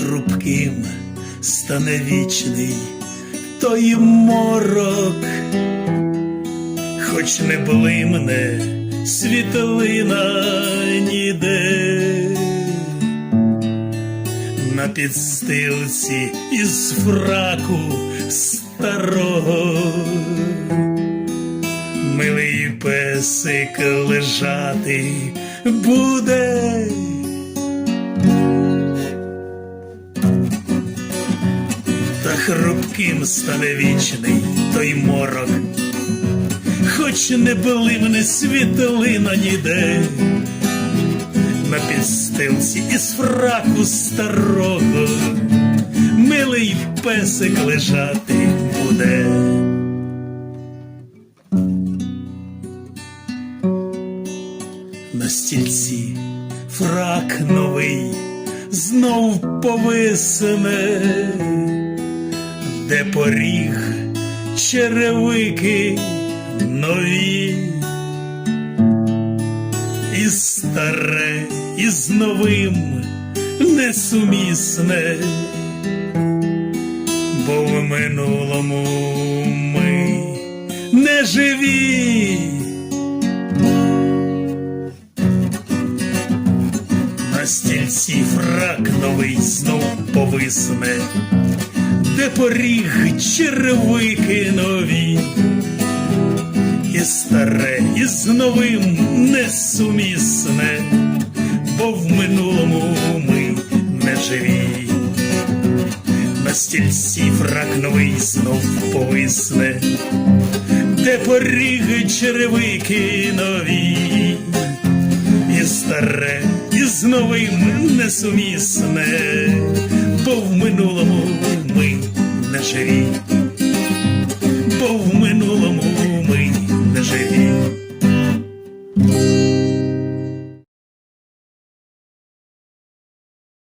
хрупким стане вічний той морок, хоч не блимне світлина ніде. На підстилці із фраку старого милий песик лежати буде. Хрупким стане вічний той морок, хоч не блимне світлина ніде, на підстилці із фраку старого, милий песик лежати буде. На стільці фрак новий знов повисне, де поріг черевики нові, і старе із новим несумісне, бо в минулому ми не живі. На стільці фрак новий знов повисне, де поріг черевики нові, і старе із новим несумісне, бо в минулому ми не живі. На стільці фрак новий знов повисне, де поріг черевики нові і старе, і з новим несумісне, бо в минулому ми